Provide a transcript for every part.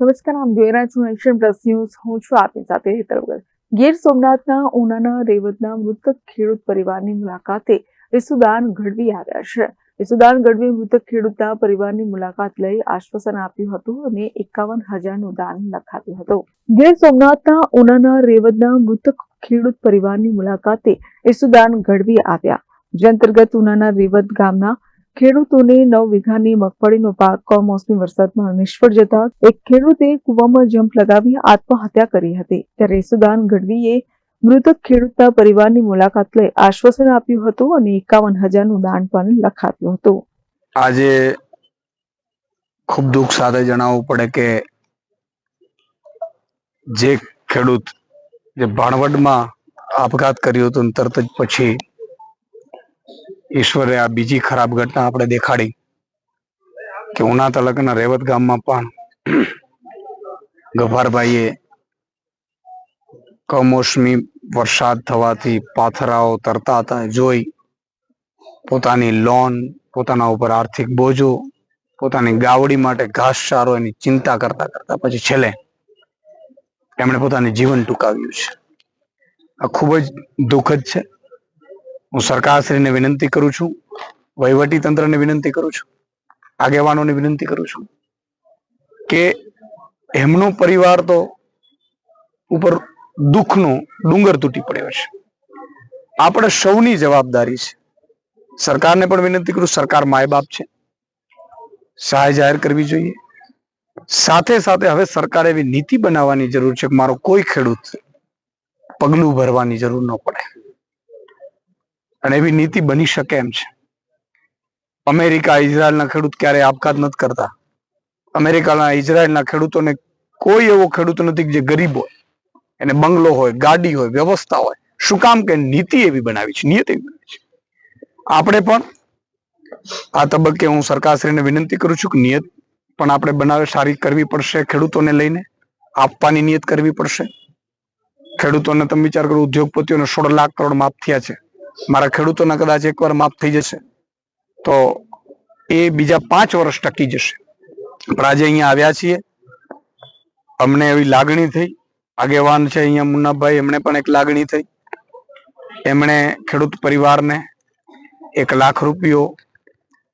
નમસ્કાર, આમ જોઈ રહ્યા છું નેશન પ્લસ ન્યૂઝ. હું છું આપની સાથે હેતલ ગીર સોમનાથના ઉનાના રેવતના મૃતક ખેડૂત પરિવારની મુલાકાતે ઈસુદાન ગઢવી આવ્યા છે. ઈસુદાન ગઢવી મૃતક ખેડૂતના પરિવારની મુલાકાત લઈ આશ્વાસન આપ્યું હતું અને એકાવન હજારનું દાન લખાવ્યું હતું. ગીર સોમનાથના ઉનાના રેવતના મૃતક ખેડૂત પરિવારની મુલાકાતે ઈસુદાન ગઢવી આવ્યા. જે અંતર્ગત ઉનાના રેવત ગામના ખેડૂતોને નવ વીઘાની મગફળીનો પાક, કમોસમી વરસાદમાં નિષ્ફળ જતા એક ખેડૂતે કૂવામાં જંપ લગાવી આત્મહત્યા કરી હતી. ત્યારે સુદાન ગઢવીએ મૃતક ખેડૂતના પરિવારની મુલાકાત લઈ આશ્વાસન આપ્યું હતું અને એકાવન હજારનું દાન પણ લખાવ્યું હતું. આજે ખૂબ દુઃખ સાથે જણાવવું પડે કે જે ખેડૂત જે ભાણવડમાં આપઘાત કર્યો હતો તરત જ પછી ઈશ્વરે આ બીજી ખરાબ ઘટના આપણે દેખાડી કે ઉના તાલુકાના રેવત ગામમાં પણ ગભારભાઈએ કમોસમી વરસાદ થવાથી પાથરાઓ તરતા હતા, જોઈ પોતાની લોન, પોતાના ઉપર આર્થિક બોજો, પોતાની ગાવડી માટે ઘાસચારો એની ચિંતા કરતા કરતા પછી છેલ્લે એમણે પોતાનું જીવન ટૂંકાવ્યું છે. આ ખૂબ જ દુઃખદ છે. હું સરકારશ્રીને વિનંતી કરું છું વહીવટી તંત્રને વિનંતી કરું છું, આગેવાનોને વિનંતી કરું છું કે એમનો પરિવાર તો ઉપર દુઃખનો ડુંગર તૂટી પડ્યો છે. આપણે સૌની જવાબદારી છે. સરકારને પણ વિનંતી કરું, સરકાર માય બાપ છે. સહાય જાહેર કરવી જોઈએ. સાથે સાથે હવે સરકારે એવી નીતિ બનાવવાની જરૂર છે કે મારો કોઈ ખેડૂત પગલું ભરવાની જરૂર ન પડે. અને એવી નીતિ બની શકે એમ છે. અમેરિકા ઇઝરાયલના ખેડૂત ક્યારેય આપઘાત નથી કરતા. અમેરિકાના ઇઝરાયલના ખેડૂતોને કોઈ એવો ખેડૂત નથી જે ગરીબ હોય, એને બંગલો હોય, ગાડી હોય, વ્યવસ્થા હોય. શું કામ કે નીતિ એવી બનાવી છે? નિયત બનાવી છે. આપણે પણ આ તબક્કે હું સરકારશ્રીને વિનંતી કરું છું કે નિયત પણ આપણે બનાવે, સારી કરવી પડશે ખેડૂતોને લઈને, આપવાની નિયત કરવી પડશે. ખેડૂતોને તમે વિચાર કરો, ઉદ્યોગપતિઓને સોળ લાખ કરોડ માફ થયા છે. મારા ખેડૂતોના કદાચ એકવાર માફ થઈ જશે. તો એ બીજા પાંચ વર્ષ ટકી જશે. પણ આજે અહીંયા આવ્યા છીએ. અમને એવી લાગણી થઈ. આગેવાન છે અહીંયા મુન્નાભાઈ, એમણે પણ એક લાગણી થઈ. એમણે ખેડૂત પરિવારને એક લાખ રૂપિયો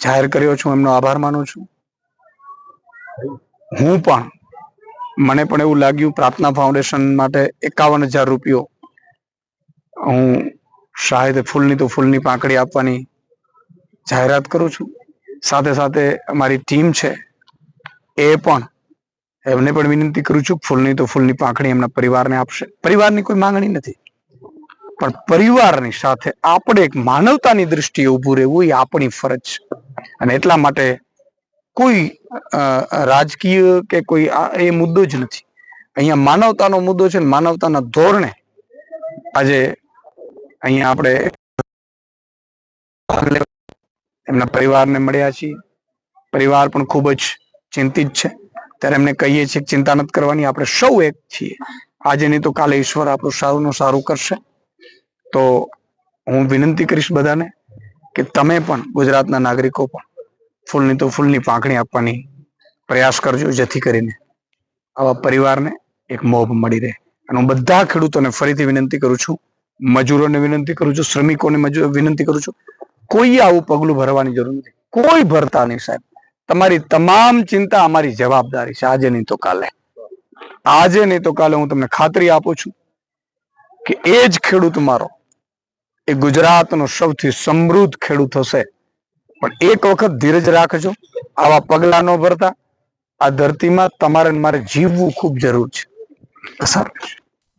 જાહેર કર્યો છું. એમનો આભાર માનું છું. હું પણ મને પણ એવું લાગ્યું, પ્રાર્થના ફાઉન્ડેશન માટે એકાવન હજાર રૂપિયો હું શાયદ ફૂલની તો ફૂલની પાંખડી આપવાની જાહેરાત કરું છું. સાથે સાથે અમારી ટીમ છે, એ પણ એમને પણ વિનંતી કરું છું, ફૂલની તો ફૂલની પાંખડી એમના પરિવારને આપશે. પરિવારની કોઈ માંગણી નથી. પણ પરિવારની સાથે આપણે એક માનવતાની દ્રષ્ટિએ ઊભું રહેવું એ આપણી ફરજ છે. અને એટલા માટે કોઈ રાજકીય કે કોઈ એ મુદ્દો જ નથી. અહીંયા માનવતાનો મુદ્દો છે માનવતાના ધોરણે આજે અહીંયા આપણે એમના પરિવારને મળ્યા છીએ. પરિવાર પણ ખૂબ જ ચિંતિત છે. ત્યારે એમને કહીએ છીએ ચિંતા નથી કરવાની, આપણે સૌ એક છીએ. આજે નહીં તો કાલે ઈશ્વર આપણું સારું સારું કરશે. તો હું વિનંતી કરીશ બધાને કે તમે પણ ગુજરાતના નાગરિકો પણ ફૂલની તો ફૂલની પાંખણી આપવાની પ્રયાસ કરજો, જેથી કરીને આવા પરિવારને એક મોભ મળી રહે. અને હું બધા ખેડૂતોને ફરીથી વિનંતી કરું છું મજૂરોને વિનંતી કરું છું, શ્રમિકોને વિનંતી કરું છું કોઈ આવું પગલું ભરવાની જરૂર નથી. કોઈ ભરતા નહીં સાહેબ. તમારી તમામ ચિંતા અમારી જવાબદારી છે. આજે નહીં તો કાલે. આજે નહીં તો કાલે હું તમને ખાતરી આપું છું કે એ જ ખેડૂત મારો. એ ગુજરાતનો સૌથી સમૃદ્ધ ખેડૂત હશે. પણ એક વખત ધીરજ રાખજો, આવા પગલા ન ભરતા. આ ધરતીમાં તમારે મારે જીવવું ખૂબ જરૂર છે. સારું